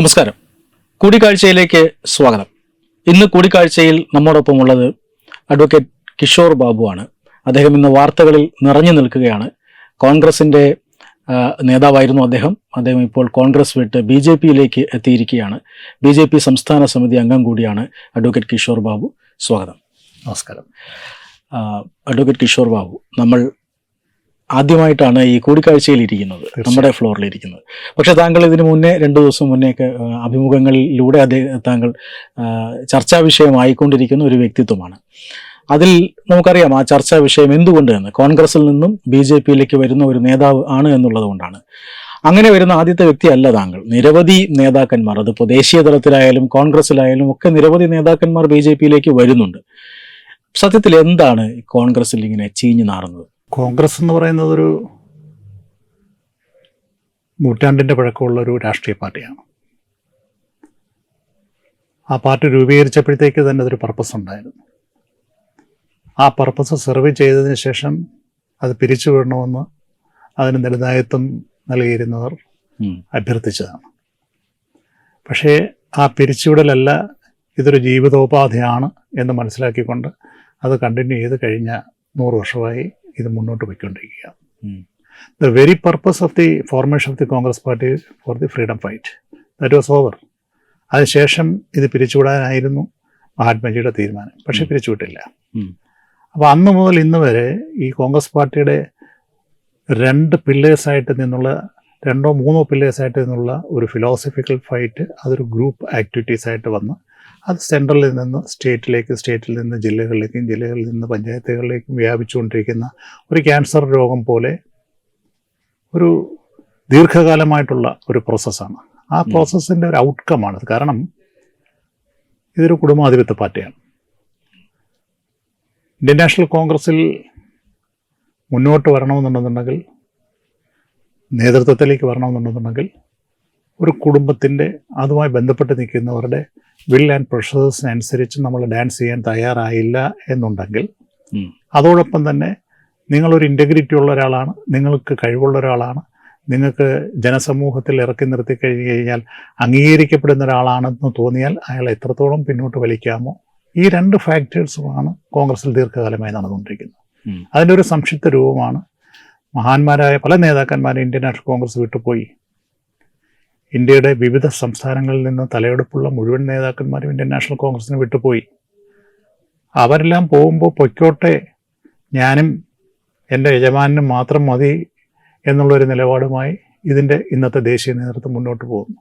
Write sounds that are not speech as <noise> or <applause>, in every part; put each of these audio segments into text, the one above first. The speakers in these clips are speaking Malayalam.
നമസ്കാരം. കൂടിക്കാഴ്ചയിലേക്ക് സ്വാഗതം. ഇന്ന് കൂടിക്കാഴ്ചയിൽ നമ്മോടൊപ്പം ഉള്ളത് അഡ്വക്കേറ്റ് കിഷോർ ബാബുവാണ് അദ്ദേഹം ഇന്ന് വാർത്തകളിൽ നിറഞ്ഞു നിൽക്കുകയാണ്. കോൺഗ്രസിന്റെ നേതാവായിരുന്നു അദ്ദേഹം. അദ്ദേഹം ഇപ്പോൾ കോൺഗ്രസ് വിട്ട് ബി ജെ പിയിലേക്ക് എത്തിയിരിക്കുകയാണ്. ബി ജെ പി സംസ്ഥാന സമിതി അംഗം കൂടിയാണ് അഡ്വക്കേറ്റ് കിഷോർ ബാബു. സ്വാഗതം. നമസ്കാരം. അഡ്വക്കേറ്റ് കിഷോർ ബാബു നമ്മൾ ആദ്യമായിട്ടാണ് ഈ കൂടിക്കാഴ്ചയിൽ ഇരിക്കുന്നത് നമ്മുടെ ഫ്ലോറിൽ ഇരിക്കുന്നത്. പക്ഷേ താങ്കൾ ഇതിനു മുന്നേ രണ്ടു ദിവസം മുന്നേ ഒക്കെ അഭിമുഖങ്ങളിലൂടെ അദ്ദേഹം താങ്കൾ ചർച്ചാ വിഷയമായിക്കൊണ്ടിരിക്കുന്ന ഒരു വ്യക്തിത്വമാണ്. അതിൽ നമുക്കറിയാം ആ ചർച്ചാ വിഷയം എന്തുകൊണ്ട് എന്ന് കോൺഗ്രസിൽ നിന്നും ബി ജെ പിയിലേക്ക് വരുന്ന ഒരു നേതാവ് ആണ് എന്നുള്ളത് കൊണ്ടാണ്. അങ്ങനെ വരുന്ന ആദ്യത്തെ വ്യക്തിയല്ല താങ്കൾ. നിരവധി നേതാക്കന്മാർ അതിപ്പോൾ ദേശീയ തലത്തിലായാലും കോൺഗ്രസിലായാലും ഒക്കെ നിരവധി നേതാക്കന്മാർ ബി ജെ പിയിലേക്ക് വരുന്നുണ്ട്. സത്യത്തിൽ എന്താണ് കോൺഗ്രസിൽ ഇങ്ങനെ ചീഞ്ഞു നാറുന്നത്? കോൺഗ്രസ് എന്ന് പറയുന്നത് ഒരു നൂറ്റാണ്ടിന്റെ പഴക്കമുള്ള ഒരു രാഷ്ട്രീയ പാർട്ടിയാണ്. ആ പാർട്ടി രൂപീകരിച്ചപ്പോഴത്തേക്ക് തന്നെ അതൊരു പർപ്പസ് ഉണ്ടായിരുന്നു. ആ പർപ്പസ് സെർവ് ചെയ്തതിന് ശേഷം അത് പിരിച്ചു വിടണമെന്ന് അതിന് നിലനായത്വം നൽകിയിരുന്നവർ. അഭ്യർത്ഥിച്ചതാണ്. പക്ഷേ ആ പിരിച്ചുവിടലല്ല ഇതൊരു ജീവിതോപാധിയാണ് എന്ന് മനസ്സിലാക്കിക്കൊണ്ട് അത് കണ്ടിന്യൂ ചെയ്ത് കഴിഞ്ഞ നൂറ് വർഷമായി ഇത് മുന്നോട്ട് പോയിക്കൊണ്ടിരിക്കുക. The very purpose of the formation of the Congress party for the freedom fight that was over അതിനുശേഷം ഇത് പിരിച്ചുവിടാനായിരുന്നു മഹാത്മജിയുടെ തീരുമാനം. പക്ഷേ പിരിച്ചുവിട്ടില്ല. അപ്പോൾ അന്ന് മുതൽ ഇന്ന് വരെ ഈ കോൺഗ്രസ് പാർട്ടിയുടെ രണ്ട് പില്ലേഴ്സായിട്ട് നിന്നുള്ള രണ്ടോ മൂന്നോ പില്ലേഴ്സായിട്ട് നിന്നുള്ള ഒരു ഫിലോസഫിക്കൽ ഫൈറ്റ് അതൊരു ഗ്രൂപ്പ് ആക്ടിവിറ്റീസ് ആയിട്ട് വന്ന്. അത് സെൻട്രലിൽ നിന്ന് സ്റ്റേറ്റിലേക്ക് സ്റ്റേറ്റിൽ നിന്ന് ജില്ലകളിലേക്കും ജില്ലകളിൽ നിന്ന് പഞ്ചായത്തുകളിലേക്കും വ്യാപിച്ചുകൊണ്ടിരിക്കുന്ന ഒരു ക്യാൻസർ രോഗം പോലെ ഒരു ദീർഘകാലമായിട്ടുള്ള ഒരു പ്രോസസ്സാണ് ആ പ്രോസസ്സിന്റെ ഒരു ഔട്ട്കമാണ് കാരണം ഇതൊരു കുടുംബാധിപത്യ പാർട്ടിയാണ്. ഇന്ത്യൻ നാഷണൽ കോൺഗ്രസിൽ മുന്നോട്ട് വരണമെന്നുണ്ടെന്നുണ്ടെങ്കിൽ നേതൃത്വത്തിലേക്ക് വരണമെന്നുണ്ടെന്നുണ്ടെങ്കിൽ ഒരു കുടുംബത്തിന്റെ അതുമായി ബന്ധപ്പെട്ട് നിൽക്കുന്നവരുടെ വിൽ ആൻഡ് പ്രഷേഴ്സിനനുസരിച്ച് നമ്മൾ ഡാൻസ് ചെയ്യാൻ തയ്യാറായില്ല എന്നുണ്ടെങ്കിൽ അതോടൊപ്പം തന്നെ നിങ്ങളൊരു ഇന്റഗ്രിറ്റി ഉള്ള ഒരാളാണ് നിങ്ങൾക്ക് കഴിവുള്ള ഒരാളാണ് നിങ്ങൾക്ക് ജനസമൂഹത്തിൽ ഇറക്കി നിർത്തി കഴിഞ്ഞു കഴിഞ്ഞാൽ അംഗീകരിക്കപ്പെടുന്ന ഒരാളാണെന്ന് തോന്നിയാൽ അയാൾ എത്രത്തോളം പിന്നോട്ട് വലിക്കാമോ ഈ രണ്ട് ഫാക്ടേഴ്സുമാണ് കോൺഗ്രസിൽ ദീർഘകാലമായി നടന്നുകൊണ്ടിരിക്കുന്നത്. അതിന്റെ ഒരു സംക്ഷിപ്ത രൂപമാണ് മഹാന്മാരായ പല നേതാക്കന്മാരും ഇന്ത്യൻ നാഷണൽ കോൺഗ്രസ് വിട്ടുപോയി. ഇന്ത്യയുടെ വിവിധ സംസ്ഥാനങ്ങളിൽ നിന്ന് തലയെടുപ്പുള്ള മുഴുവൻ നേതാക്കന്മാരും ഇന്ത്യൻ നാഷണൽ കോൺഗ്രസിന് വിട്ടുപോയി. അവരെല്ലാം പോകുമ്പോൾ പൊയ്ക്കോട്ടെ ഞാനും എന്റെ യജമാനും മാത്രം മതി എന്നുള്ളൊരു നിലപാടുമായി ഇതിന്റെ ഇന്നത്തെ ദേശീയ നേതൃത്വം മുന്നോട്ട് പോകുന്നു.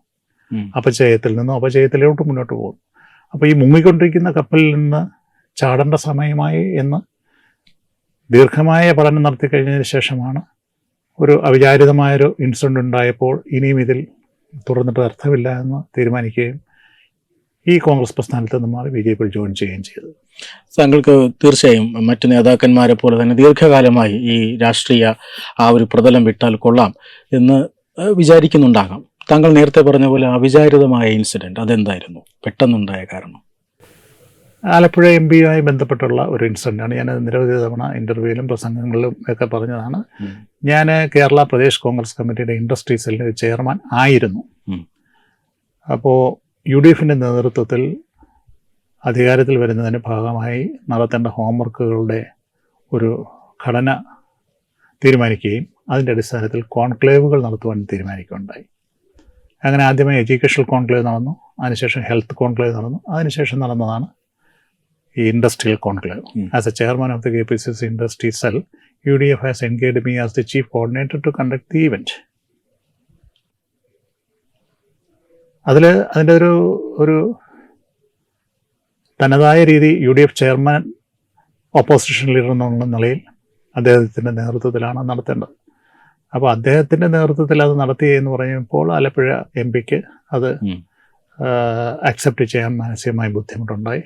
അപചയത്തിൽ നിന്നും അപചയത്തിലോട്ട് മുന്നോട്ട് പോകുന്നു. അപ്പോൾ ഈ മുങ്ങിക്കൊണ്ടിരിക്കുന്ന കപ്പലിൽ നിന്ന് ചാടേണ്ട സമയമായി എന്ന് ദീർഘമായ പഠനം നടത്തി കഴിഞ്ഞതിന് ശേഷമാണ് ഒരു അവിചാരിതമായൊരു ഇൻസിഡന്റ് ഉണ്ടായപ്പോൾ ഇനിയും ഇതിൽ തുടർന്നിട്ട് അർത്ഥമില്ല എന്ന് തീരുമാനിക്കുകയും ഈ കോൺഗ്രസ് പ്രസ്ഥാനത്ത് നിന്ന് മാറി ബി ജെ പിയിൽ ജോയിൻ ചെയ്യുകയും ചെയ്തത് താങ്കൾക്ക് തീർച്ചയായും മറ്റ് നേതാക്കന്മാരെ പോലെ തന്നെ ദീർഘകാലമായി ഈ രാഷ്ട്രീയ ആ ഒരു പ്രതലം വിട്ടാൽ കൊള്ളാം എന്ന് വിചാരിക്കുന്നുണ്ടാകാം. താങ്കൾ നേരത്തെ പറഞ്ഞ പോലെ അവിചാരിതമായ ഇൻസിഡന്റ് അതെന്തായിരുന്നു? പെട്ടെന്നുണ്ടായ കാരണം? ആലപ്പുഴ എം പിയുമായി ബന്ധപ്പെട്ടുള്ള ഒരു ഇൻസിഡന്റാണ് ഞാൻ നിരവധി തവണ ഇന്റർവ്യൂവിലും പ്രസംഗങ്ങളിലും ഒക്കെ പറഞ്ഞതാണ്. ഞാൻ കേരള പ്രദേശ് കോൺഗ്രസ് കമ്മിറ്റിയുടെ ഇൻഡസ്ട്രി സെല്ലിന്റെ ചെയർമാൻ ആയിരുന്നു. അപ്പോൾ യു ഡി എഫിന്റെ നേതൃത്വത്തിൽ അധികാരത്തിൽ വരുന്നതിന്റെ ഭാഗമായി നടത്തേണ്ട ഹോംവർക്കുകളുടെ ഒരു ഘടന തീരുമാനിക്കുകയും അതിന്റെ അടിസ്ഥാനത്തിൽ കോൺക്ലേവുകൾ നടത്തുവാൻ തീരുമാനിക്കുകയുണ്ടായി. അങ്ങനെ ആദ്യമായി എഡ്യൂക്കേഷണൽ കോൺക്ലേവ് നടന്നു അതിനുശേഷം ഹെൽത്ത് കോൺക്ലേവ് നടന്നു അതിനുശേഷം നടന്നതാണ് industrial conclave. As a chairman of the K P C C industry cell U D F has engaged me as the chief coordinator to conduct the event അതിൽ അതിന്റെ ഒരു ഒരു തനതായ രീതി U D F chairman opposition leader എന്നുള്ള നിലയിൽ അദ്ദേഹത്തിന്റെ നേതൃത്വത്തിലാണ് നടത്തേണ്ടത് അപ്പോൾ അദ്ദേഹത്തിന്റെ നേതൃത്വത്തിൽ അത് നടത്തി എന്ന് പറയുമ്പോൾ ആലപ്പുഴ എം പിക്ക് അത്. അക്സെപ്റ്റ് ചെയ്യാൻ മാനസികമായി ബുദ്ധിമുട്ടുണ്ടായി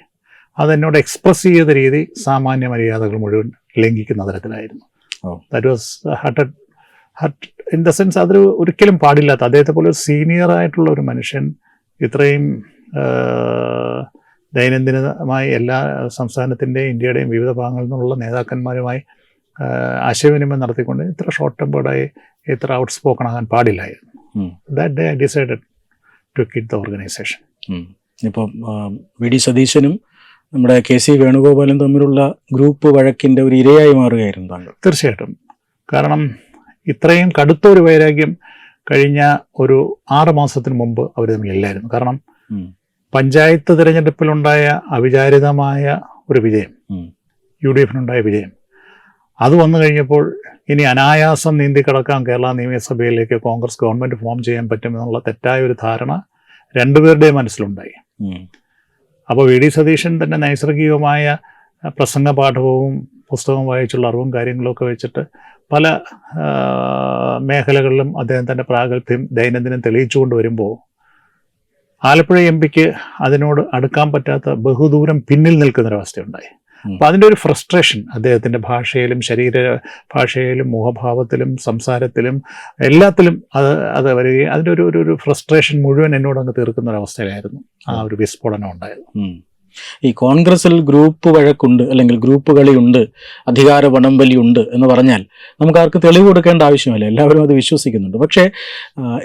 അതെന്നോട് എക്സ്പ്രസ് ചെയ്ത രീതി സാമാന്യ മര്യാദകൾ മുഴുവൻ ലംഘിക്കുന്ന തരത്തിലായിരുന്നു. That was hurted hurt in the sense അതൊരു ഒരിക്കലും പാടില്ലാത്ത അദ്ദേഹത്തെ പോലെ ഒരു സീനിയർ ആയിട്ടുള്ള ഒരു മനുഷ്യൻ ഇത്രയും ദൈനംദിനമായി എല്ലാ സംസ്ഥാനത്തിന്റെയും ഇന്ത്യയുടെയും വിവിധ ഭാഗങ്ങളിൽ നിന്നുള്ള നേതാക്കന്മാരുമായി ആശയവിനിമയം നടത്തിക്കൊണ്ട് ഇത്ര ഷോർട്ട് ടെമ്പേർഡായി ഇത്ര ഔട്ട് സ്പോക്കൺ ആകാൻ പാടില്ലായിരുന്നു that day I decided to quit the organization. ഇപ്പം വി ഡി സതീശനും നമ്മുടെ കെ സി വേണുഗോപാലും തമ്മിലുള്ള ഗ്രൂപ്പ് വഴക്കിന്റെ ഒരു ഇരയായി മാറുകയായിരുന്നു താങ്കൾ. തീർച്ചയായിട്ടും. കാരണം ഇത്രയും കടുത്ത ഒരു വൈരാഗ്യം കഴിഞ്ഞ ഒരു ആറ് മാസത്തിന് മുമ്പ് അവർ തമ്മിലില്ലായിരുന്നു. കാരണം പഞ്ചായത്ത് തിരഞ്ഞെടുപ്പിലുണ്ടായ അവിചാരിതമായ ഒരു വിജയം. യു ഡി എഫിനുണ്ടായ വിജയം അത് വന്നു കഴിഞ്ഞപ്പോൾ ഇനി അനായാസം നീന്തി കിടക്കാം കേരള നിയമസഭയിലേക്ക് കോൺഗ്രസ് ഗവൺമെന്റ് ഫോം ചെയ്യാൻ പറ്റുമെന്നുള്ള തെറ്റായ ഒരു ധാരണ രണ്ടുപേരുടെയും മനസ്സിലുണ്ടായി. അപ്പോൾ വി ഡി സതീശൻ തന്നെ നൈസർഗികമായ പ്രസംഗ പാഠവും പുസ്തകവും വായിച്ചുള്ള അറിവും കാര്യങ്ങളൊക്കെ വെച്ചിട്ട് പല മേഖലകളിലും അദ്ദേഹം തന്റെ പ്രാഗൽഭ്യം ദൈനംദിനം തെളിയിച്ചുകൊണ്ട് വരുമ്പോൾ ആലപ്പുഴ എം പിക്ക് അതിനോട് അടുക്കാൻ പറ്റാത്ത ബഹുദൂരം പിന്നിൽ നിൽക്കുന്നൊരവസ്ഥയുണ്ടായി. ഉം. അപ്പോൾ അതിന്റെ ഒരു ഫ്രസ്ട്രേഷൻ അദ്ദേഹത്തിന്റെ ഭാഷയിലും ശരീര ഭാഷയിലും മുഖഭാവത്തിലും സംസാരത്തിലും എല്ലാത്തിലും അത് അത് വരികയും അതിന്റെ ഒരു ഒരു ഫ്രസ്ട്രേഷൻ മുഴുവൻ എന്നോട് അങ്ങ് തീർക്കുന്ന ഒരു അവസ്ഥയിലായിരുന്നു ആ ഒരു വിസ്ഫോടനം ഉണ്ടായത്. ഈ കോൺഗ്രസിൽ ഗ്രൂപ്പ് വഴക്കുണ്ട് അല്ലെങ്കിൽ ഗ്രൂപ്പ് കളിയുണ്ട് അധികാര വടംവലിയുണ്ട് എന്ന് പറഞ്ഞാൽ നമുക്ക് ആർക്ക് തെളിവ് കൊടുക്കേണ്ട ആവശ്യമില്ല. എല്ലാവരും അത് വിശ്വസിക്കുന്നുണ്ട്. പക്ഷേ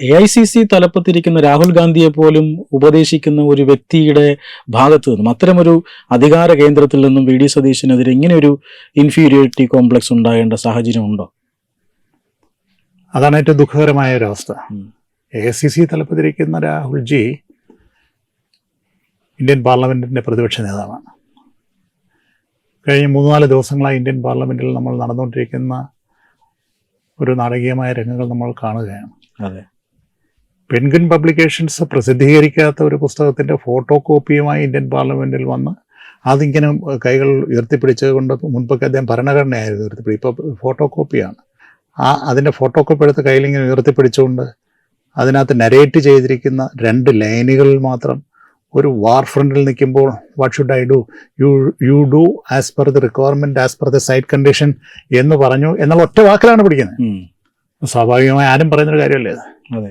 എ ഐ സി സി തലപ്പത്തിരിക്കുന്ന രാഹുൽ ഗാന്ധിയെ പോലും ഉപദേശിക്കുന്ന ഒരു വ്യക്തിയുടെ ഭാഗത്ത് നിന്നും അത്തരമൊരു അധികാര കേന്ദ്രത്തിൽ നിന്നും വി ഡി സതീശനെതിരെ ഇങ്ങനെ ഒരു ഇൻഫീരിയോറിറ്റി കോംപ്ലക്സ് ഉണ്ടാകേണ്ട സാഹചര്യം ഉണ്ടോ? അതാണ് ഏറ്റവും ദുഃഖകരമായ ഒരു അവസ്ഥ. എ എ സി സി തലപ്പത്തിരിക്കുന്ന രാഹുൽജി ഇന്ത്യൻ പാർലമെന്റിന്റെ പ്രതിപക്ഷ നേതാവാണ്. കഴിഞ്ഞ മൂന്ന് നാല് ദിവസങ്ങളായി ഇന്ത്യൻ പാർലമെന്റിൽ നമ്മൾ നടന്നുകൊണ്ടിരിക്കുന്ന ഒരു നാടകീയമായ രംഗങ്ങൾ നമ്മൾ കാണുകയാണ്. അതെ. പെൻഗിൻ പബ്ലിക്കേഷൻസ് പ്രസിദ്ധീകരിക്കാത്ത ഒരു പുസ്തകത്തിന്റെ ഫോട്ടോ കോപ്പിയുമായി ഇന്ത്യൻ പാർലമെന്റിൽ വന്ന് അതിങ്ങനെ കൈകൾ ഉയർത്തിപ്പിടിച്ചത് കൊണ്ട് മുൻപൊക്കെ അദ്ദേഹം ഭരണഘടനയായിരുന്നു ഉയർത്തിപ്പിടി ഇപ്പോൾ ഫോട്ടോ കോപ്പിയാണ്. ആ അതിന്റെ ഫോട്ടോ കോപ്പി എടുത്ത് കയ്യിലിങ്ങനെ ഉയർത്തിപ്പിടിച്ചുകൊണ്ട് അതിനകത്ത് നരേറ്റ് ചെയ്തിരിക്കുന്ന രണ്ട് ലൈനുകളിൽ മാത്രം ഒരു വാർ ഫ്രണ്ടിൽ നിൽക്കുമ്പോൾ what should I do you you do as per the requirement as per the site condition എന്ന് പറഞ്ഞു എന്നുള്ള ഒറ്റ വാക്കിലാണ് പിടിക്കുന്നത്. സ്വാഭാവികമായി ആരും പറയുന്നൊരു കാര്യമല്ലേ അത്?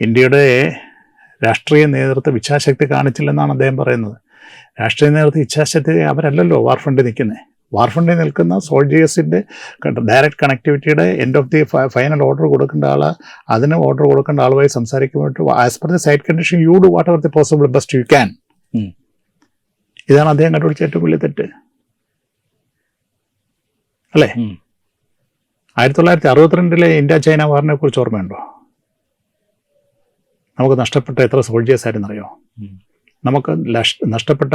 ഇന്ത്യയുടെ രാഷ്ട്രീയ നേതൃത്വം ഇച്ഛാശക്തി കാണിച്ചില്ലെന്നാണ് അദ്ദേഹം പറയുന്നത്. രാഷ്ട്രീയ നേതൃത്വം ഇച്ഛാശക്തി അവരല്ലല്ലോ വാർ ഫ്രണ്ടിൽ നിൽക്കുന്നത് വാർ ഫണ്ടിൽ നിൽക്കുന്ന സോൾജിയേഴ്സിന്റെ direct കണക്ടിവിറ്റിയുടെ end of the final order കൊടുക്കേണ്ട ആൾ അതിന് ഓർഡർ കൊടുക്കേണ്ട ആളുമായി സംസാരിക്കുമ്പോൾ as per the site condition you do whatever the possible best you can ഇതാണ് അദ്ദേഹം കണ്ടുപിടിച്ച ഏറ്റവും വലിയ തെറ്റ്. അല്ലേ. ആയിരത്തി തൊള്ളായിരത്തി അറുപത്തിരണ്ടിലെ ഇന്ത്യ ചൈന വാറിനെ കുറിച്ച് ഓർമ്മയുണ്ടോ? നമുക്ക് നഷ്ടപ്പെട്ട എത്ര സോൾജിയേഴ്സ് ആയിരുന്നറിയോ? നമുക്ക് നഷ്ടപ്പെട്ട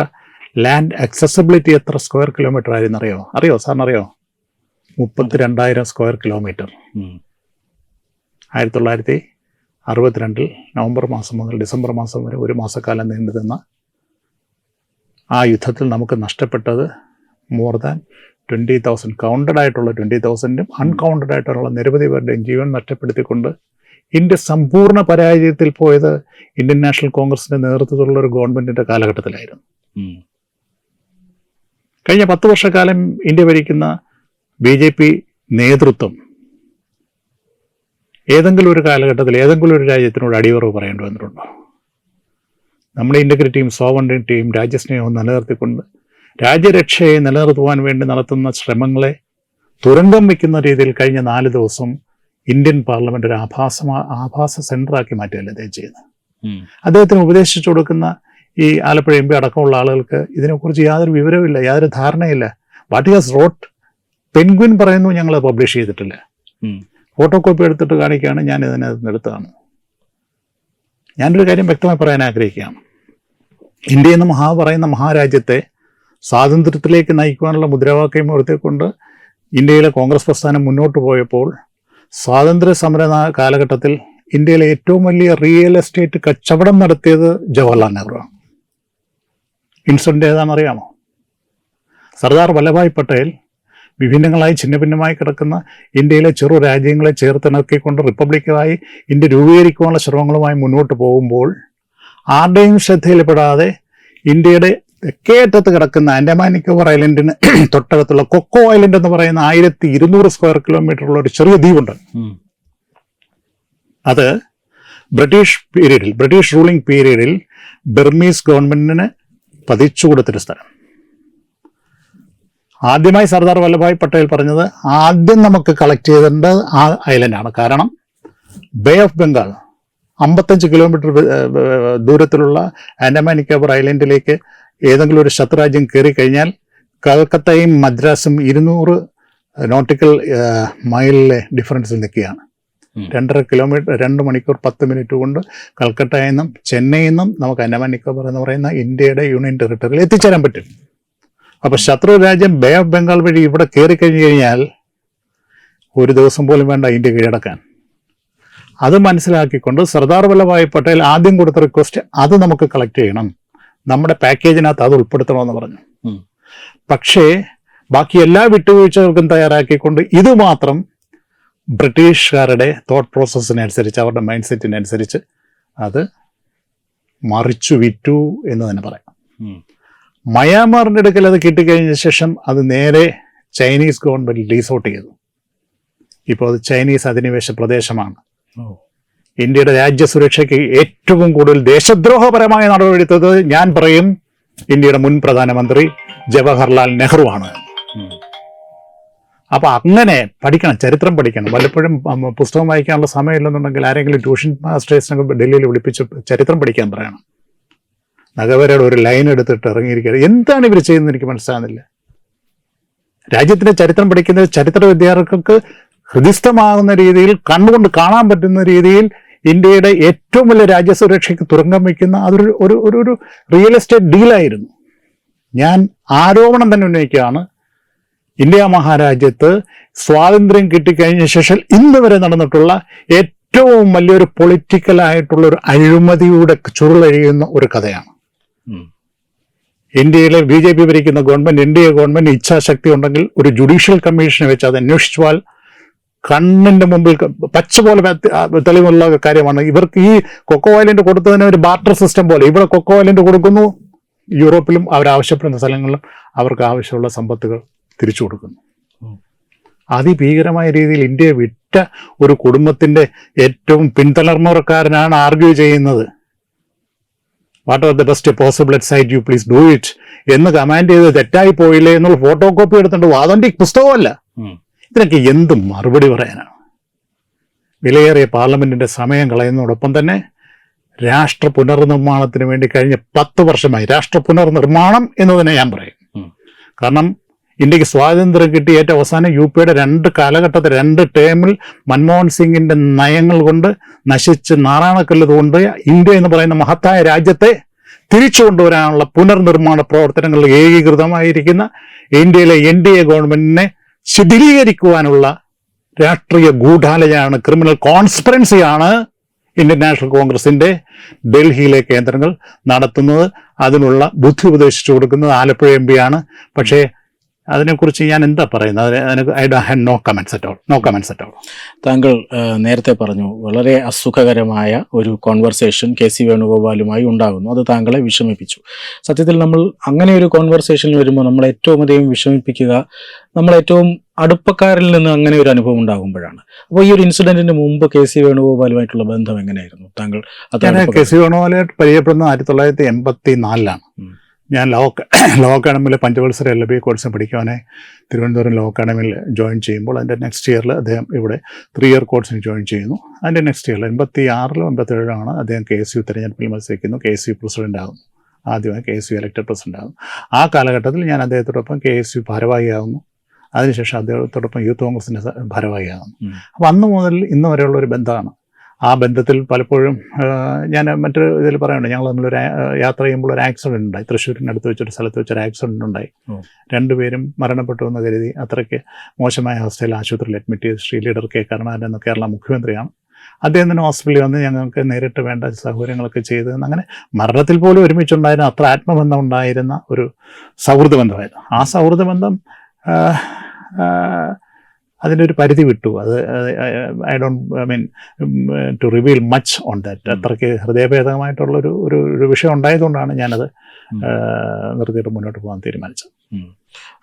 ലാൻഡ് അക്സസിബിലിറ്റി എത്ര സ്ക്വയർ കിലോമീറ്റർ ആയിരുന്നു? അറിയോ? അറിയോ? സാറിന് അറിയോ? മുപ്പത്തി രണ്ടായിരം സ്ക്വയർ കിലോമീറ്റർ. ആയിരത്തി തൊള്ളായിരത്തി അറുപത്തിരണ്ടിൽ നവംബർ മാസം മുതൽ ഡിസംബർ മാസം വരെ ഒരു മാസക്കാലം നീണ്ടു നിന്ന ആ യുദ്ധത്തിൽ നമുക്ക് നഷ്ടപ്പെട്ടത് more than twenty thousand counted ആയിട്ടുള്ള ട്വന്റി തൗസൻഡും അൺകൗണ്ടഡ് ആയിട്ടുള്ള നിരവധി പേരുടെയും ജീവൻ നഷ്ടപ്പെടുത്തിക്കൊണ്ട് ഇന്ത്യ സമ്പൂർണ പരാജയത്തിൽ പോയത് ഇന്ത്യൻ നാഷണൽ കോൺഗ്രസിന്റെ നേതൃത്വത്തിലുള്ള ഒരു ഗവൺമെന്റിന്റെ കാലഘട്ടത്തിലായിരുന്നു. കഴിഞ്ഞ പത്ത് വർഷക്കാലം ഇന്ത്യ ഭരിക്കുന്ന ബി ജെ പി നേതൃത്വം ഏതെങ്കിലും ഒരു കാലഘട്ടത്തിൽ ഏതെങ്കിലും ഒരു രാജ്യത്തിനോട് അടിയുറവ് പറയേണ്ടി വന്നിട്ടുണ്ടോ നമ്മുടെ ഇന്റഗ്രിറ്റിയും സോവറിറ്റിയും രാജ്യസ്നേഹവും നിലനിർത്തിക്കൊണ്ട് രാജ്യരക്ഷയെ നിലനിർത്തുവാൻ വേണ്ടി നടത്തുന്ന ശ്രമങ്ങളെ തുരങ്കം വയ്ക്കുന്ന രീതിയിൽ കഴിഞ്ഞ നാല് ദിവസം ഇന്ത്യൻ പാർലമെന്റ് ഒരു ആഭാസ ആഭാസ സെന്ററാക്കി മാറ്റുകയല്ലേ അദ്ദേഹം ചെയ്യുന്നത്. അദ്ദേഹത്തിന് ഉപദേശിച്ചു കൊടുക്കുന്ന ഈ ആലപ്പുഴ എം പി അടക്കമുള്ള ആളുകൾക്ക് ഇതിനെക്കുറിച്ച് യാതൊരു വിവരവുമില്ല യാതൊരു ധാരണയില്ല വാട്ട് ഹാസ് റോട്ട് പെൻഗ്വിൻ പറയുന്നു ഞങ്ങൾ പബ്ലിഷ് ചെയ്തിട്ടില്ല. ഫോട്ടോ കോപ്പി എടുത്തിട്ട് കാണിക്കുകയാണ് ഞാൻ ഇതിനകത്ത് എടുത്തതാണ്. ഞാനൊരു കാര്യം വ്യക്തമായി പറയാൻ ആഗ്രഹിക്കുകയാണ്. ഇന്ത്യ എന്ന മഹാ പറയുന്ന മഹാരാജ്യത്തെ സ്വാതന്ത്ര്യത്തിലേക്ക് നയിക്കുവാനുള്ള മുദ്രാവാക്യം ഉയർത്തിക്കൊണ്ട് ഇന്ത്യയിലെ കോൺഗ്രസ് പ്രസ്ഥാനം മുന്നോട്ട് പോയപ്പോൾ സ്വാതന്ത്ര്യ സമര കാലഘട്ടത്തിൽ ഇന്ത്യയിലെ ഏറ്റവും വലിയ റിയൽ എസ്റ്റേറ്റ് കച്ചവടം നടത്തിയത് ജവഹർലാൽ നെഹ്റു ഇൻസിഡന്റ് ഏതാണെന്നറിയാമോ സർദാർ വല്ലഭായ് പട്ടേൽ വിഭിന്നങ്ങളായി ഛിന്ന ഭിന്നമായി കിടക്കുന്ന ഇന്ത്യയിലെ ചെറു രാജ്യങ്ങളെ ചേർത്തിണക്കിക്കൊണ്ട് റിപ്പബ്ലിക്കായി ഇന്ത്യ രൂപീകരിക്കുവാനുള്ള ശ്രമങ്ങളുമായി മുന്നോട്ട് പോകുമ്പോൾ ആരുടെയും ശ്രദ്ധയിൽപ്പെടാതെ ഇന്ത്യയുടെ തെക്കേറ്റത്ത് കിടക്കുന്ന ആൻഡമാൻ നിക്കോബർ ഐലൻഡിന് <clears throat> തൊട്ടടുത്തുള്ള കൊക്കോ ഐലൻഡ് എന്ന് പറയുന്ന ആയിരത്തി ഇരുന്നൂറ് സ്ക്വയർ കിലോമീറ്റർ ഉള്ള ഒരു ചെറിയ ദ്വീപുണ്ട്. അത് ബ്രിട്ടീഷ് പീരീഡിൽ ബ്രിട്ടീഷ് റൂളിംഗ് പീരീഡിൽ ബർമീസ് ഗവൺമെന്റിന് പതിച്ചു കൊടുത്തൊരു സ്ഥലം ആദ്യമായി സർദാർ വല്ലഭായ് പട്ടേൽ പറഞ്ഞത് ആദ്യം നമുക്ക് കളക്ട് ചെയ്തേണ്ടത് ആ ഐലൻഡാണ് കാരണം ബേ ഓഫ് ബംഗാൾ അമ്പത്തഞ്ച് കിലോമീറ്റർ ദൂരത്തിലുള്ള ആൻഡമാൻ നിക്കോബർ ഐലൻഡിലേക്ക് ഏതെങ്കിലും ഒരു ശത്രുരാജ്യം കയറി കഴിഞ്ഞാൽ കൽക്കത്തയും മദ്രാസും ഇരുന്നൂറ് നോട്ടിക്കൽ മൈലിലെ ഡിഫറൻസിൽ നിൽക്കുകയാണ്. രണ്ടര കിലോമീറ്റർ രണ്ട് മണിക്കൂർ പത്ത് മിനിറ്റ് കൊണ്ട് കൽക്കട്ടയിൽ നിന്നും ചെന്നൈയിൽ നിന്നും നമുക്ക് അന്നമാൻ നിക്കോബാർ എന്ന് പറയുന്ന ഇന്ത്യയുടെ യൂണിയൻ ടെറിട്ടറിയിൽ എത്തിച്ചേരാൻ പറ്റും. അപ്പോൾ ശത്രു രാജ്യം ബേ ഓഫ് ബംഗാൾ വഴി ഇവിടെ കയറി കഴിഞ്ഞു കഴിഞ്ഞാൽ ഒരു ദിവസം പോലും വേണ്ട ഇന്ത്യ കീഴടക്കാൻ. അത് മനസ്സിലാക്കിക്കൊണ്ട് സർദാർ വല്ലഭായ് പട്ടേൽ ആദ്യം കൊടുത്ത റിക്വസ്റ്റ് അത് നമുക്ക് കളക്ട് ചെയ്യണം. നമ്മുടെ പാക്കേജിനകത്ത് അത് ഉൾപ്പെടുത്തണമെന്ന് പറഞ്ഞു. പക്ഷേ ബാക്കി എല്ലാ വിട്ടുവീഴ്ചകൾക്കും തയ്യാറാക്കിക്കൊണ്ട് ഇത് മാത്രം ബ്രിട്ടീഷുകാരുടെ തോട്ട് പ്രോസസ്സിനനുസരിച്ച് അവരുടെ മൈൻഡ് സെറ്റിനനുസരിച്ച് അത് മറിച്ചു വിറ്റു എന്ന് തന്നെ പറയാം. മയാമാറിന്റെ അടുക്കൽ അത് കിട്ടിക്കഴിഞ്ഞ ശേഷം അത് നേരെ ചൈനീസ് ഗവൺമെന്റ് ലീസൗട്ട് ചെയ്തു. ഇപ്പോൾ അത് ചൈനീസ് അധിനിവേശ പ്രദേശമാണ്. ഇന്ത്യയുടെ രാജ്യസുരക്ഷയ്ക്ക് ഏറ്റവും കൂടുതൽ ദേശദ്രോഹപരമായ നടപടിയെടുത്തത് ഞാൻ പറയും ഇന്ത്യയുടെ മുൻ പ്രധാനമന്ത്രി ജവഹർലാൽ നെഹ്റു ആണ് ഉം. അപ്പൊ അങ്ങനെ പഠിക്കണം ചരിത്രം പഠിക്കണം. വല്ലപ്പോഴും പുസ്തകം വായിക്കാനുള്ള സമയമില്ലെന്നുണ്ടെങ്കിൽ ആരെങ്കിലും ട്യൂഷൻ മാസ്റ്റേഴ്സിനൊക്കെ ഡൽഹിയിൽ വിളിപ്പിച്ച് ചരിത്രം പഠിക്കാൻ പറയണം. നഗവരയുടെ ഒരു ലൈൻ എടുത്തിട്ട് ഇറങ്ങിയിരിക്കുക എന്താണ് ഇവർ ചെയ്യുന്നത് എനിക്ക് മനസ്സിലാകുന്നില്ല. രാജ്യത്തിന്റെ ചരിത്രം പഠിക്കുന്ന ചരിത്ര വിദ്യാർത്ഥികൾക്ക് ഹൃദിസ്ഥമാകുന്ന രീതിയിൽ കണ്ണുകൊണ്ട് കാണാൻ പറ്റുന്ന രീതിയിൽ ഇന്ത്യയുടെ ഏറ്റവും വലിയ രാജ്യസുരക്ഷയ്ക്ക് തുറങ്കം വയ്ക്കുന്ന അതൊരു ഒരു ഒരു റിയൽ എസ്റ്റേറ്റ് ഡീലായിരുന്നു ഞാൻ ആരോപണം തന്നെ ഉന്നയിക്കുകയാണ്. ഇന്ത്യ മഹാരാജ്യത്ത് സ്വാതന്ത്ര്യം കിട്ടിക്കഴിഞ്ഞ ശേഷം ഇന്ന് വരെ നടന്നിട്ടുള്ള ഏറ്റവും വലിയൊരു പൊളിറ്റിക്കൽ ആയിട്ടുള്ള ഒരു അഴിമതിയുടെ ചുരുളഴിയുന്ന ഒരു കഥയാണ്. ഇന്ത്യയിലെ ബി ജെ പി ഭരിക്കുന്ന ഗവൺമെന്റ് ഇന്ത്യ ഗവൺമെന്റ് ഇച്ഛാശക്തി ഉണ്ടെങ്കിൽ ഒരു ജുഡീഷ്യൽ കമ്മീഷനെ വെച്ച് അത് അന്വേഷിച്ചാൽ കണ്ണിന്റെ മുമ്പിൽ പച്ച പോലെ തെളിവുള്ള കാര്യമാണ്. ഇവർക്ക് ഈ കൊക്കോ ഐലൻഡ് കൊടുത്തതിന് ഒരു ബാർട്ടർ സിസ്റ്റം പോലെ. ഇവിടെ കൊക്കോ ഐലൻഡ് കൊടുക്കുന്നു. യൂറോപ്പിലും അവർ ആവശ്യപ്പെടുന്ന സ്ഥലങ്ങളിലും അവർക്ക് ആവശ്യമുള്ള സമ്പത്തുകൾ തിരിച്ചു കൊടുക്കുന്നു. അതിഭീകരമായ രീതിയിൽ ഇന്ത്യയെ വിറ്റ ഒരു കുടുംബത്തിന്റെ ഏറ്റവും പിന്തളർന്നവർക്കാരനാണ് ആർഗ്യൂ ചെയ്യുന്നത്. What are the best possible at site you please do it എന്ന് കമാൻഡ് ചെയ്ത് തെറ്റായി പോയില്ലേ എന്നുള്ള ഫോട്ടോ കോപ്പി എടുത്തിട്ട് വാദന്റെ പുസ്തകമല്ല. ഇതിനൊക്കെ എന്തും മറുപടി പറയാനാണ്. വിലയേറിയ പാർലമെന്റിന്റെ സമയം കളയുന്നതോടൊപ്പം തന്നെ രാഷ്ട്ര പുനർനിർമ്മാണത്തിന് വേണ്ടി കഴിഞ്ഞ പത്ത് വർഷമായി രാഷ്ട്ര പുനർനിർമ്മാണം എന്ന് തന്നെ ഞാൻ പറയും. കാരണം ഇന്ത്യയ്ക്ക് സ്വാതന്ത്ര്യം കിട്ടി ഏറ്റവും അവസാനം യു പിയുടെ രണ്ട് കാലഘട്ടത്തിൽ രണ്ട് ടേമിൽ മൻമോഹൻ സിംഗിന്റെ നയങ്ങൾ കൊണ്ട് നശിച്ച് നാറാണക്കല്ല് കൊണ്ട് ഇന്ത്യ എന്ന് പറയുന്ന മഹത്തായ രാജ്യത്തെ തിരിച്ചു കൊണ്ടുവരാനുള്ള പുനർനിർമ്മാണ പ്രവർത്തനങ്ങളിൽ ഏകീകൃതമായിരിക്കുന്ന ഇന്ത്യയിലെ എൻ ഡി എ ഗവൺമെന്റിനെ ശിഥിലീകരിക്കുവാനുള്ള രാഷ്ട്രീയ ഗൂഢാലയാണ് ക്രിമിനൽ കോൺസ്പിറൻസിയാണ് ഇന്ത്യൻ നാഷണൽ കോൺഗ്രസിന്റെ ഡൽഹിയിലെ കേന്ദ്രങ്ങൾ നടത്തുന്നത്. അതിനുള്ള ബുദ്ധി ഉപദേശിച്ചു കൊടുക്കുന്നത് ആലപ്പുഴ എം ആണ്. പക്ഷേ അതിനെക്കുറിച്ച് ഞാൻ എന്താ പറയുന്നത്? I do have no comments at all no comments at all താങ്കൾ നേരത്തെ പറഞ്ഞു വളരെ അസുഖകരമായ ഒരു കോൺവെർസേഷൻ കെ സി വേണുഗോപാലുമായി ഉണ്ടാകുന്നു. അത് താങ്കളെ വിഷമിപ്പിച്ചു. സത്യത്തിൽ നമ്മൾ അങ്ങനെ ഒരു കോൺവെർസേഷനിൽ വരുമ്പോൾ നമ്മൾ ഏറ്റവും അധികം വിഷമിപ്പിക്കുക നമ്മൾ ഏറ്റവും അടുപ്പക്കാരിൽ നിന്ന് അങ്ങനെ ഒരു അനുഭവം ഉണ്ടാകുമ്പോഴാണ്. അപ്പോൾ ഈ ഒരു ഇൻസിഡന്റിന് മുമ്പ് കെ സി വേണുഗോപാലുമായിട്ടുള്ള ബന്ധം എങ്ങനെയായിരുന്നു? താങ്കൾ കെ സി വേണുഗോപാലായിട്ട് പരിചയപ്പെടുന്നത് ആയിരത്തി തൊള്ളായിരത്തി എൺപത്തി നാലിലാണ്. ഞാൻ ലോ ലോ അക്കാഡമിയിലെ പഞ്ചവത്സര എൽ ബി കോഴ്സ് പഠിക്കുവാനെ തിരുവനന്തപുരം ലോ അക്കാഡമിയിൽ ജോയിൻ ചെയ്യുമ്പോൾ അതിന്റെ നെക്സ്റ്റ് ഇയറിൽ അദ്ദേഹം ഇവിടെ ത്രീ ഇയർ കോഴ്സിന് ജോയിൻ ചെയ്യുന്നു. അതിന്റെ നെക്സ്റ്റ് ഇയറിൽ എൺപത്തി ആറിലോ എൺപത്തി ആണ് അദ്ദേഹം കെ എസ് യു തെരഞ്ഞെടുപ്പിൽ മത്സരിക്കുന്നു. കെ എസ് യു പ്രസിഡന്റ് ആകുന്നു ആദ്യമായി K S U elected president ആകുന്നു ആ കാലഘട്ടത്തിൽ ഞാൻ അദ്ദേഹത്തോടൊപ്പം കെ എസ് യു ഭാരവാഹിയാകുന്നു. അതിനുശേഷം അദ്ദേഹത്തോടൊപ്പം യൂത്ത് കോൺഗ്രസിന്റെ ഭാരവാഹിയാകുന്നു. അപ്പോൾ അപ്പം അന്ന് മുതൽ ഇന്ന് വരെയുള്ള ഒരു ബന്ധമാണ്. ആ ബന്ധത്തിൽ പലപ്പോഴും ഞാൻ മറ്റൊരു ഇതിൽ പറയുന്നുണ്ട് ഞങ്ങൾ തമ്മിലൊരു യാത്ര ചെയ്യുമ്പോൾ ഒരു ആക്സിഡന്റ് ഉണ്ടായി. തൃശ്ശൂരിനടുത്ത് വെച്ചൊരു സ്ഥലത്ത് വെച്ചൊരു ആക്സിഡന്റ് ഉണ്ടായി. രണ്ടുപേരും മരണപ്പെട്ടു എന്ന് കരുതി അത്രയ്ക്ക് മോശമായ അവസ്ഥയിൽ ആശുപത്രിയിൽ അഡ്മിറ്റ് ചെയ്ത് ശ്രീ ലീഡർ കെ കരുണാകരൻ എന്ന കേരള മുഖ്യമന്ത്രിയാണ്. അദ്ദേഹം തന്നെ ഹോസ്പിറ്റലിൽ വന്ന് ഞങ്ങൾക്ക് നേരിട്ട് വേണ്ട സൗകര്യങ്ങളൊക്കെ ചെയ്ത് അങ്ങനെ മരണത്തിൽ പോലും ഒരുമിച്ചുണ്ടായിരുന്ന അത്ര ആത്മബന്ധം ഉണ്ടായിരുന്ന ഒരു സൗഹൃദ ബന്ധമായിരുന്നു. ആ സൗഹൃദ ബന്ധം അതിന്റെ ഒരു പരിധി വിട്ടു. അത് I don't I mean to reveal much on that. അത്രയ്ക്ക് ഹൃദയഭേദമായിട്ടുള്ളൊരു ഒരു ഒരു വിഷയം ഉണ്ടായതുകൊണ്ടാണ് ഞാനത് നിർത്തിയിട്ട് മുന്നോട്ട് പോകാൻ തീരുമാനിച്ചത്.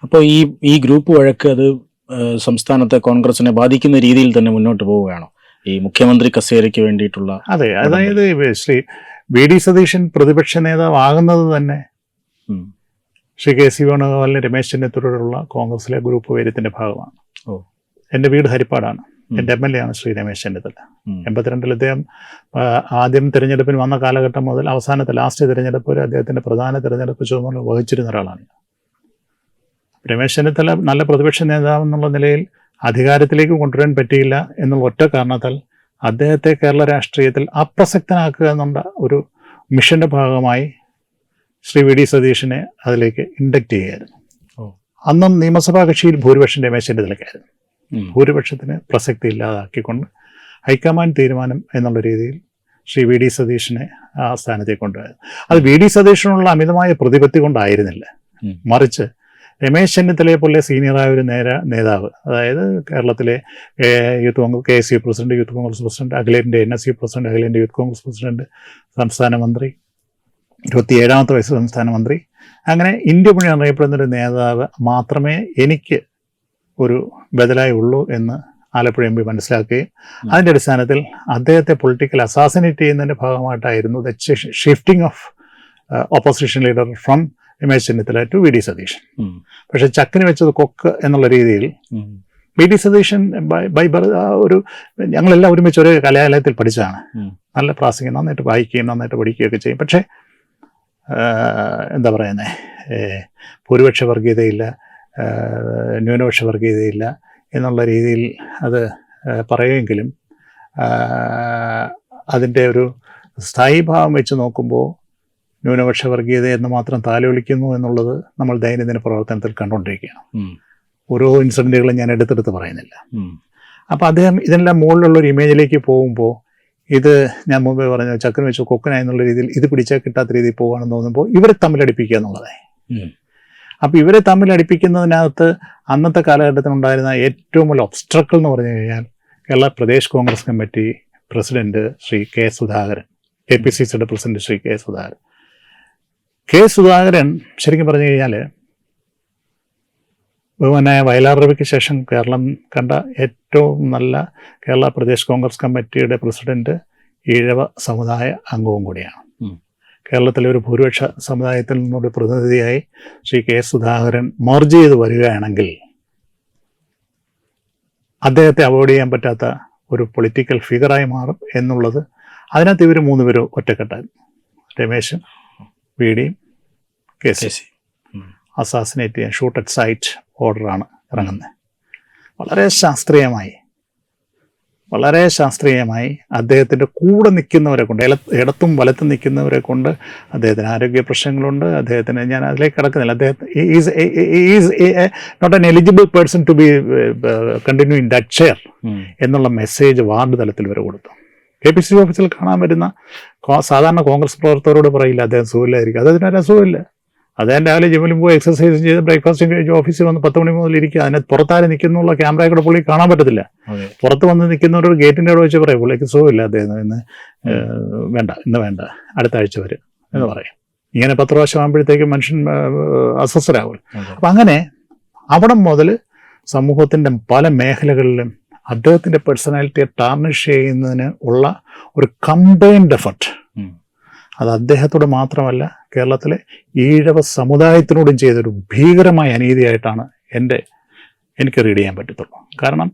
അപ്പോൾ ഈ ഈ ഗ്രൂപ്പ് വഴക്ക് അത് സംസ്ഥാനത്തെ കോൺഗ്രസിനെ ബാധിക്കുന്ന രീതിയിൽ തന്നെ മുന്നോട്ട് പോവുകയാണോ? ഈ മുഖ്യമന്ത്രി കസേരയ്ക്ക് വേണ്ടിയിട്ടുള്ള അതെ അതായത് ശ്രീ വി ഡി സതീശൻ പ്രതിപക്ഷ നേതാവാകുന്നത് തന്നെ ശ്രീ കെ സി വേണുഗോപാലിന് രമേശ് ചെന്നിത്തലയോടുള്ള കോൺഗ്രസിലെ ഗ്രൂപ്പ് വൈര്യത്തിന്റെ ഭാഗമാണ്. ഓ. എന്റെ വീട് ഹരിപ്പാടാണ്. എന്റെ എന്റെ എം എൽ എ ആണ് ശ്രീ രമേശ് ചെന്നിത്തല. എൺപത്തിരണ്ടിൽ അദ്ദേഹം ആദ്യം തിരഞ്ഞെടുപ്പിന് വന്ന കാലഘട്ടം മുതൽ അവസാനത്തെ ലാസ്റ്റ് തിരഞ്ഞെടുപ്പ് വരെ അദ്ദേഹത്തിന്റെ പ്രധാന തിരഞ്ഞെടുപ്പ് ചുമതല വഹിച്ചിരുന്ന ഒരാളാണ് രമേശ് ചെന്നിത്തല നല്ല പ്രതിപക്ഷ നേതാവ് എന്നുള്ള നിലയിൽ അധികാരത്തിലേക്ക് കൊണ്ടുവരാൻ പറ്റിയില്ല എന്നുള്ള ഒറ്റ കാരണത്താൽ അദ്ദേഹത്തെ കേരള രാഷ്ട്രീയത്തിൽ അപ്രസക്തനാക്കുക എന്നുള്ള ഒരു മിഷന്റെ ഭാഗമായി ശ്രീ വി ഡി സതീഷിനെ അതിലേക്ക് ഇൻഡക്റ്റ് ചെയ്യുകയായിരുന്നു. അന്നും നിയമസഭാ കക്ഷിയിൽ ഭൂരിപക്ഷം രമേശ് ചെന്നിത്തലയ്ക്കായിരുന്നു ഉം. ഭൂരിപക്ഷത്തിന് പ്രസക്തി ഇല്ലാതാക്കിക്കൊണ്ട് ഹൈക്കമാൻഡ് തീരുമാനം എന്നുള്ള രീതിയിൽ ശ്രീ വി ഡി സതീഷിനെ ആ സ്ഥാനത്തേക്ക് കൊണ്ടുപോയത് അത് വി ഡി സതീഷിനുള്ള അമിതമായ പ്രതിപത്തി കൊണ്ടായിരുന്നില്ല. മറിച്ച് രമേശ് ചെന്നിത്തലയെ പോലെ സീനിയറായ ഒരു നേര നേതാവ് അതായത് കേരളത്തിലെ youth Congress K S U president youth Congress president അഖിലേന്ത്യ എൻ എസ് യു പ്രസിഡന്റ് അഖിലേന്ത്യ യൂത്ത് കോൺഗ്രസ് പ്രസിഡന്റ് സംസ്ഥാന മന്ത്രി ഇരുപത്തിയേഴാമത്തെ വയസ്സ് സംസ്ഥാന മന്ത്രി. അങ്ങനെ ഇന്ത്യ മുഴുവൻ അറിയപ്പെടുന്ന ഒരു നേതാവ് മാത്രമേ എനിക്ക് ഒരു ബദലായി ഉള്ളൂ എന്ന് ആലപ്പുഴ എം പി മനസ്സിലാക്കുകയും അതിന്റെ അടിസ്ഥാനത്തിൽ അദ്ദേഹത്തെ പൊളിറ്റിക്കൽ അസാസിനേറ്റ് ചെയ്യുന്നതിന്റെ ഭാഗമായിട്ടായിരുന്നു the shifting of opposition leader from Ramesh Chennithala to V D Satheesan. പക്ഷെ ചക്കിന് വെച്ചത് കൊക്ക് എന്നുള്ള രീതിയിൽ. വി ഡി സതീശൻ ബൈ ഒരു ഞങ്ങളെല്ലാം ഒരുമിച്ച് ഒരേ കലാലയത്തിൽ പഠിച്ചതാണ് നല്ല പ്രാസംഗികം നന്നായിട്ട് വായിക്കുകയും നന്നായിട്ട് പഠിക്കുകയൊക്കെ ചെയ്യും. പക്ഷേ എന്താ പറയുന്നത് ഭൂരിപക്ഷ വർഗീയതയില്ല ന്യൂനപക്ഷ വർഗീയതയില്ല എന്നുള്ള രീതിയിൽ അത് പറയുമെങ്കിലും അതിന്റെ ഒരു സ്ഥായി ഭാവം വെച്ച് നോക്കുമ്പോൾ ന്യൂനപക്ഷ വർഗീയത എന്ന് മാത്രം താലോലിക്കുന്നു എന്നുള്ളത് നമ്മൾ ദൈനംദിന പ്രവർത്തനത്തിൽ കണ്ടുകൊണ്ടിരിക്കുകയാണ് ഓരോ ഇൻസിഡന്റുകളും ഞാൻ എടുത്തെടുത്ത് പറയുന്നില്ല. അപ്പോൾ അദ്ദേഹം ഇതെല്ലാം മുകളിലുള്ള ഒരു ഇമേജിലേക്ക് പോകുമ്പോൾ ഇത് ഞാൻ മുമ്പേ പറഞ്ഞു ചക്കൻ വെച്ച് കൊക്കന എന്നുള്ള രീതിയിൽ ഇത് പിടിച്ചാൽ കിട്ടാത്ത രീതിയിൽ പോകുകയാണെന്ന് തോന്നുമ്പോൾ ഇവരെ തമ്മിലടിപ്പിക്കുക എന്നുള്ളതേ. അപ്പോൾ ഇവരെ തമ്മിൽ അടുപ്പിക്കുന്നതിനകത്ത് അന്നത്തെ കാലഘട്ടത്തിൽ ഉണ്ടായിരുന്ന ഏറ്റവും വലിയ ഒബ്സ്ട്രക്കിൾ എന്ന് പറഞ്ഞു കഴിഞ്ഞാൽ Kerala Pradesh Congress committee president Shri K Sudhakaran K P C സിയുടെ president Shri K Sudhakaran K Sudhakaran ശരിക്കും പറഞ്ഞു കഴിഞ്ഞാൽ ബഹുമാനായ വയലാർ രവിക്ക് ശേഷം കേരളം കണ്ട ഏറ്റവും നല്ല കേരള പ്രദേശ് കോൺഗ്രസ് കമ്മിറ്റിയുടെ പ്രസിഡന്റ് ഈഴവ സമുദായ അംഗവും കൂടിയാണ്. കേരളത്തിലെ ഒരു ഭൂരിപക്ഷ സമുദായത്തിൽ നിന്നുള്ള പ്രതിനിധിയായി ശ്രീ കെ സുധാകരൻ മർജ് ചെയ്ത് വരികയാണെങ്കിൽ അദ്ദേഹത്തെ അവോയ്ഡ് ചെയ്യാൻ പറ്റാത്ത ഒരു പൊളിറ്റിക്കൽ ഫിഗറായി മാറും എന്നുള്ളത് അതിനകത്ത് ഇവർ മൂന്ന് പേരും ഒറ്റക്കെട്ടായിരുന്നു രമേശൻ വി ഡിയും കെ സി. സി അസാസിനേറ്റ് ചെയ്യാൻ ഷൂട്ട് അറ്റ് സൈറ്റ് ഓർഡറാണ് ഇറങ്ങുന്നത്. വളരെ ശാസ്ത്രീയമായി വളരെ ശാസ്ത്രീയമായി അദ്ദേഹത്തിന്റെ കൂടെ നിൽക്കുന്നവരെ കൊണ്ട് ഇല ഇടത്തും വലത്തും നിൽക്കുന്നവരെ കൊണ്ട് അദ്ദേഹത്തിന് ആരോഗ്യ പ്രശ്നങ്ങളുണ്ട്. അദ്ദേഹത്തിന് ഞാൻ അതിലേക്ക് കിടക്കുന്നില്ല. അദ്ദേഹം is is not an eligible person to be continue in that chair എന്നുള്ള മെസ്സേജ് വാർഡ് തലത്തിൽ വരെ കൊടുത്തു. കെ പി സി ഓഫീസിൽ കാണാൻ വരുന്ന സാധാരണ കോൺഗ്രസ് പ്രവർത്തകരോട് പറയില്ല അദ്ദേഹം സുഖമില്ലായിരിക്കും. അദ്ദേഹത്തിന് ഒരു അസുഖമില്ല. അദ്ദേഹം രാവിലെ ജിമ്മിൽ പോയി എക്സസൈസ് ചെയ്ത് ബ്രേക്ക്ഫാസ്റ്റ് കഴിച്ച് ഓഫീസിൽ വന്ന് പത്ത് മണി മുതൽ ഇരിക്കുക. അതിന് പുറത്താരെ നിൽക്കുന്നുള്ള ക്യാമറ കൂടെ പുള്ളി കാണാൻ പറ്റത്തില്ല. പുറത്ത് വന്ന് നിൽക്കുന്നവരോട് ഗേറ്റിന്റെ അവിടെ വെച്ച് പറയും പുള്ളിക്ക് സുഖമില്ല അദ്ദേഹം ഇന്ന് വേണ്ട ഇന്ന് വേണ്ട അടുത്ത ആഴ്ച വരും എന്ന് പറയും. ഇങ്ങനെ പത്ത് പ്രാവശ്യം ആകുമ്പോഴത്തേക്കും മനുഷ്യൻ അസ്വസ്ഥരാകും. അപ്പം അങ്ങനെ അവിടെ മുതൽ സമൂഹത്തിന്റെ പല മേഖലകളിലും അദ്ദേഹത്തിന്റെ പേഴ്സണാലിറ്റിയെ ടാർണിഷ് ചെയ്യുന്നതിന് ഉള്ള ഒരു കമ്പൈൻഡ് എഫർട്ട് അത് അദ്ദേഹത്തോട് മാത്രമല്ല കേരളത്തിലെ ഈഴവ സമുദായത്തിനോടും ചെയ്തൊരു ഭീകരമായ അനീതിയായിട്ടാണ് എന്റെ എനിക്ക് റീഡ് ചെയ്യാൻ പറ്റത്തുള്ളൂ. കാരണം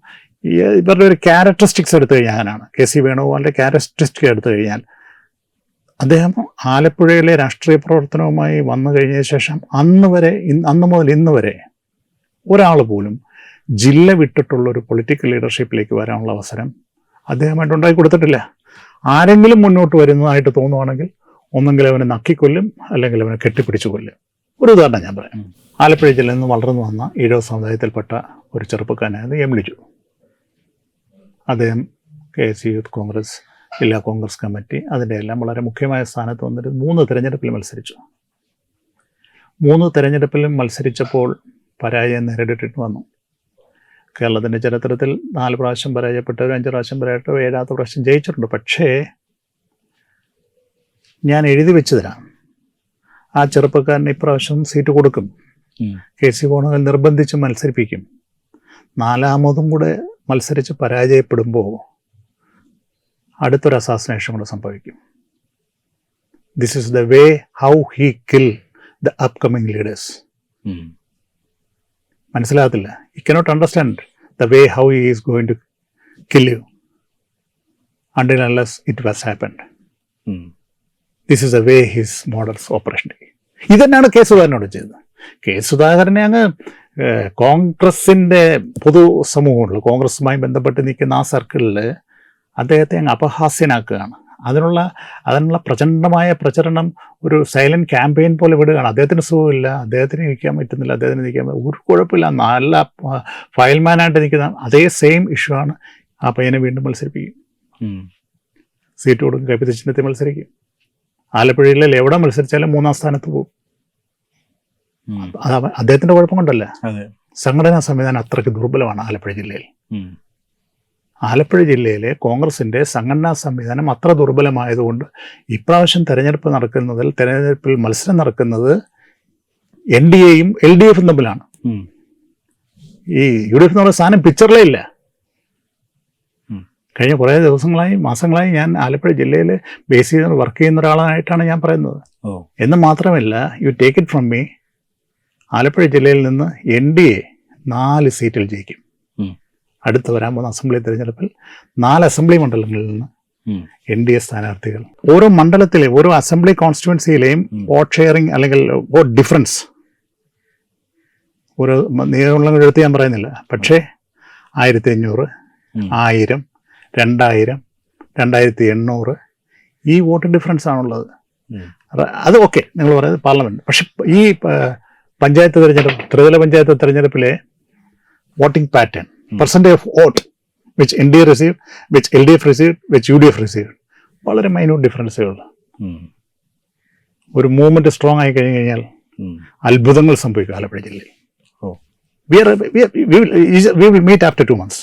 ഇവരുടെ ഒരു ക്യാരക്ടറിസ്റ്റിക്സ് എടുത്തു കഴിഞ്ഞാൽ കെ സി വേണുഗോപാലിന്റെ ക്യാരക്ടറിസ്റ്റിക്സ് എടുത്തു കഴിഞ്ഞാൽ അദ്ദേഹം ആലപ്പുഴയിലെ രാഷ്ട്രീയ പ്രവർത്തനവുമായി വന്നു കഴിഞ്ഞ ശേഷം അന്ന് വരെ അന്ന് മുതൽ ഇന്ന് വരെ ഒരാൾ പോലും ജില്ല വിട്ടിട്ടുള്ള ഒരു പൊളിറ്റിക്കൽ ലീഡർഷിപ്പിലേക്ക് വരാനുള്ള അവസരം അദ്ദേഹമായിട്ട് ഉണ്ടാക്കി കൊടുത്തിട്ടില്ല. ആരെങ്കിലും മുന്നോട്ട് വരുന്നതായിട്ട് തോന്നുവാണെങ്കിൽ ഒന്നെങ്കിൽ അവനെ നക്കിക്കൊല്ലും അല്ലെങ്കിൽ അവനെ കെട്ടിപ്പിടിച്ചു കൊല്ലും. ഒരു ഉദാഹരണം ഞാൻ പറയാം. ആലപ്പുഴ ജില്ലയിൽ നിന്ന് വളർന്നു വന്ന ഈഴവ സമുദായത്തിൽപ്പെട്ട ഒരു ചെറുപ്പക്കാരനായിരുന്നു എം ലിജു. അദ്ദേഹം കെ എസ് യൂത്ത് കോൺഗ്രസ് ജില്ലാ കോൺഗ്രസ് കമ്മിറ്റി അതിന്റെ എല്ലാം വളരെ മുഖ്യമായ സ്ഥാനത്ത് വന്നിട്ട് മൂന്ന് തിരഞ്ഞെടുപ്പിൽ മത്സരിച്ചു. മൂന്ന് തിരഞ്ഞെടുപ്പിലും മത്സരിച്ചപ്പോൾ പരാജയം നേരിട്ടിട്ട് വന്നു. കേരളത്തിന്റെ ചരിത്രത്തിൽ നാല് പ്രാവശ്യം പരാജയപ്പെട്ടവരും അഞ്ച് പ്രാവശ്യം പരാജയപ്പെട്ടവരും ഏഴാമത്തെ പ്രാവശ്യം ജയിച്ചിട്ടുണ്ട്. പക്ഷേ ഞാൻ എഴുതി വെച്ചു തരാം ആ ചെറുപ്പക്കാരന് ഇപ്രാവശ്യം സീറ്റ് കൊടുക്കും. കെ സി കോണുകൾ നിർബന്ധിച്ച് മത്സരിപ്പിക്കും. നാലാമതും കൂടെ മത്സരിച്ച് പരാജയപ്പെടുമ്പോൾ അടുത്തൊരു അസാസിനേഷൻ കൂടെ സംഭവിക്കും. This is the way how he kill the upcoming leaders. മനസ്സിലാകത്തില്ല? You cannot understand the way how he is going to kill you until unless it was happened. This is a way his models operation ഇത് തന്നെയാണ് കെ സുധാകരനോട് ചെയ്തത്. കെ സുധാകരനെ അങ്ങ് കോൺഗ്രസിന്റെ പൊതു സമൂഹമുള്ള കോൺഗ്രസുമായി ബന്ധപ്പെട്ട് നിൽക്കുന്ന ആ സർക്കിളിൽ അദ്ദേഹത്തെ അങ്ങ് അപഹാസ്യനാക്കുകയാണ്. അതിനുള്ള അതിനുള്ള പ്രചണ്ഡമായ പ്രചരണം ഒരു സൈലന്റ് ക്യാമ്പയിൻ പോലെ വിടുകയാണ്. അദ്ദേഹത്തിന് സുഖമില്ല അദ്ദേഹത്തിന് നിൽക്കാൻ പറ്റുന്നില്ല അദ്ദേഹത്തിന് നിൽക്കാൻ ഒരു കുഴപ്പമില്ല നല്ല ഫയൽമാനായിട്ട് നിൽക്കുന്ന അതേ സെയിം ഇഷ്യൂ ആണ് ആ പയ്യനെ വീണ്ടും മത്സരിപ്പിക്കും. സീറ്റ് കൊടുക്കും കൈപ്പത്തി ചിഹ്നത്തിൽ മത്സരിക്കും. ആലപ്പുഴയിൽ എവിടെ മത്സരിച്ചാലും മൂന്നാം സ്ഥാനത്ത് പോകും. അത് അദ്ദേഹത്തിന്റെ കുഴപ്പം കൊണ്ടല്ല? സംഘടനാ സംവിധാനം അത്രയ്ക്ക് ദുർബലമാണ് ആലപ്പുഴ ജില്ലയിൽ. ആലപ്പുഴ ജില്ലയിലെ കോൺഗ്രസിന്റെ സംഘടനാ സംവിധാനം അത്ര ദുർബലമായതുകൊണ്ട് ഇപ്രാവശ്യം തെരഞ്ഞെടുപ്പ് നടക്കുന്നതിൽ തെരഞ്ഞെടുപ്പിൽ മത്സരം നടക്കുന്നത് എൻ ഡി എയും എൽ ഡി എഫും തമ്മിലാണ്. ഈ യു ഡി എഫ് എന്ന് പറയുന്ന സാധനം പിക്ചറിലേ ഇല്ല. കഴിഞ്ഞ കുറേ ദിവസങ്ങളായി മാസങ്ങളായി ഞാൻ ആലപ്പുഴ ജില്ലയിൽ ബേസ് ചെയ്ത് വർക്ക് ചെയ്യുന്ന ഒരാളായിട്ടാണ് ഞാൻ പറയുന്നത്. എന്ന് മാത്രമല്ല you take it from me Alappuzha ജില്ലയിൽ നിന്ന് എൻ ഡി എ നാല് സീറ്റിൽ ജയിക്കും. അടുത്ത് വരാൻ പോകുന്ന അസംബ്ലി തിരഞ്ഞെടുപ്പിൽ നാല് അസംബ്ലി മണ്ഡലങ്ങളിൽ നിന്ന്. എൻ ഡി എ സ്ഥാനാർത്ഥികൾ. ഓരോ മണ്ഡലത്തിലെയും ഓരോ അസംബ്ലി കോൺസ്റ്റിറ്റ്യുവൻസിയിലെയും വോട്ട് ഷെയറിംഗ് അല്ലെങ്കിൽ വോട്ട് ഡിഫറൻസ് ഒരു നിയമങ്ങളെടുത്ത് ഞാൻ പറയുന്നില്ല. പക്ഷേ ആയിരത്തി അഞ്ഞൂറ്. ആയിരം രണ്ടായിരം രണ്ടായിരത്തി എണ്ണൂറ് ഈ വോട്ട് ഡിഫറൻസ് ആണുള്ളത്. അത് ഓക്കെ നിങ്ങൾ പറയുന്നത് പാർലമെന്റ്. പക്ഷെ ഈ പഞ്ചായത്ത് തെരഞ്ഞെടുപ്പ് ത്രിതല പഞ്ചായത്ത് തെരഞ്ഞെടുപ്പിലെ voting pattern percentage of vote which N D A receive which L D F receive which U D F receive വളരെ മൈന്യൂട്ട് ഡിഫറൻസേ ഉള്ളൂ. ഒരു മൂവ്മെന്റ് സ്ട്രോങ് ആയി കഴിഞ്ഞു കഴിഞ്ഞാൽ അത്ഭുതങ്ങൾ സംഭവിക്കും ആലപ്പുഴ ജില്ലയിൽ. ഓ. We are we will meet after two months